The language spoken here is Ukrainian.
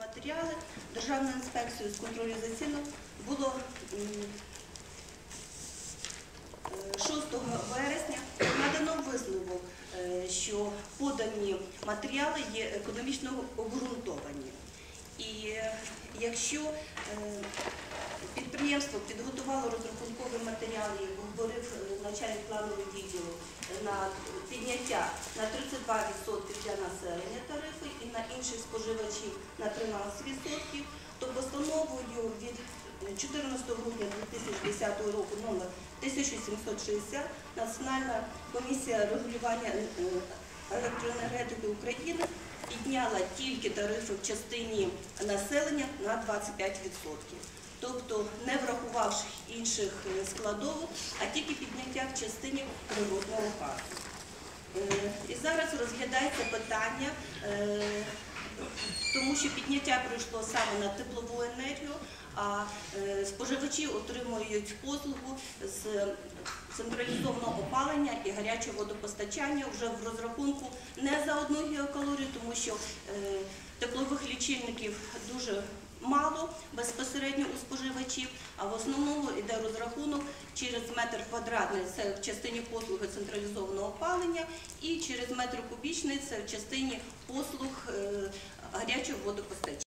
матеріали Державною інспекцією з контролю за ціною було е, 6 вересня надано висновок, е, що подані матеріали є економічно обґрунтовані. І е, якщо е, підприємство підготувало розрахункові матеріали, як говорив е, начальник планового відділу, е, на підняття на 32% для населення тарифи і на інших споживачів на 13%, то постановою від 14 грудня 2010 року номер 1760 Національна комісія регулювання е, електроенергетики України підняла тільки тарифи в частині населення на 25%. Тобто не врахувавши інших е, складових, а тільки підняття в частині природного газу. Е, І зараз розглядається питання, е, тому що підняття прийшло саме на теплову енергію, а е, споживачі отримують послугу з централізованого опалення і гарячого водопостачання вже в розрахунку не за одну гігакалорію, тому що е, теплових лічильників дуже мало безпосередньо у споживачів, а в основному йде розрахунок через метр квадратний. Це в частині послуги централізованого опалення, і через метр кубічний це в частині послуг е, гарячого водопостачання.